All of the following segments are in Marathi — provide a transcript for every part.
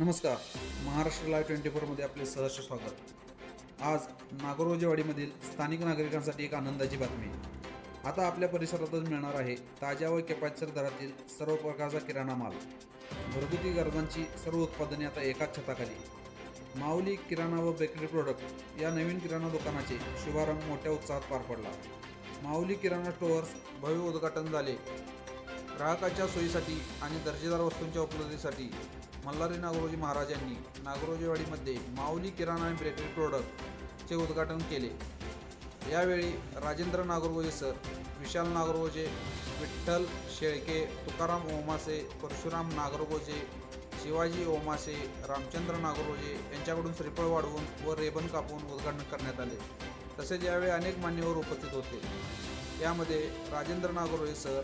नमस्कार महाराष्ट्र लाईव्ह ट्वेंटी फोरमध्ये आपले सहर्ष स्वागत. आज नागरोजेवाडीमधील स्थानिक नागरिकांसाठी एक आनंदाची बातमी. आता आपल्या परिसरातच मिळणार आहे ताज्या व केपाचर दरातील सर्व प्रकारचा किराणा माल. घरगुती गरजांची सर्व उत्पादने आता एकाच छताखाली. माऊली किराणा व बेकरी प्रोडक्ट या नवीन किराणा दुकानाचे शुभारंभ मोठ्या उत्साहात पार पडला. माऊली किराणा स्टोअर्स भव्य उद्घाटन झाले. ग्राहकाच्या सोयीसाठी आणि दर्जेदार वस्तूंच्या उपलब्धीसाठी मल्हारी नागरोजी महाराजांनी नागरोजीवाडीमध्ये माऊली किराणा आणि बेकरी प्रोडक्टचे उद्घाटन केले. यावेळी राजेंद्र नागरगोजे सर विशाल नागरगोजे विठ्ठल शेळके तुकाराम ओमासे परशुराम नागरगोजे शिवाजी ओमासे रामचंद्र नागरोजे यांच्याकडून श्रीफळ वाढवून व रेबन कापून उद्घाटन करण्यात आले. तसेच यावेळी अनेक मान्यवर उपस्थित होते. यामध्ये राजेंद्र नागरोजे सर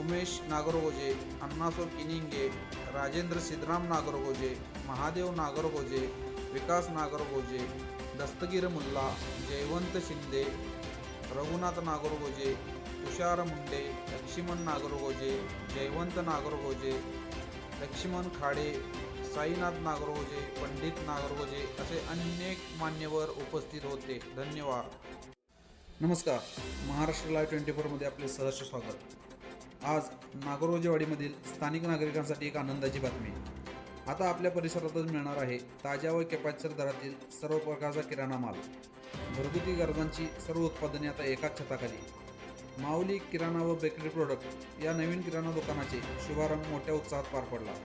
उमेश नागरगोजे अण्णासो किनिंगे राजेंद्र सिद्धराम नागरगोजे महादेव नागरगोजे विकास नागरगोजे दस्तगीर मुल्ला जयवंत शिंदे रघुनाथ नागरगोजे तुषार मुंडे लक्ष्मण नागरगोजे जयवंत नागरगोजे लक्ष्मण खाडे साईनाथ नागरगोजे पंडित नागरगोजे असे अनेक मान्यवर उपस्थित होते. धन्यवाद. नमस्कार. महाराष्ट्र लाईव्ह ट्वेंटी फोरमध्ये आपले सहर्ष स्वागत. आज नागरोजेवाडीमधील स्थानिक नागरिकांसाठी एक आनंदाची बातमी. आता आपल्या परिसरातच मिळणार आहे ताज्या व केपाचर दरातील सर्व प्रकारचा किराणा माल. घरगुती गरजांची सर्व उत्पादने आता एकाच छताखाली. माऊली किराणा व बेकरी प्रोडक्ट या नवीन किराणा दुकानाचे शुभारंभ मोठ्या उत्साहात पार पडला.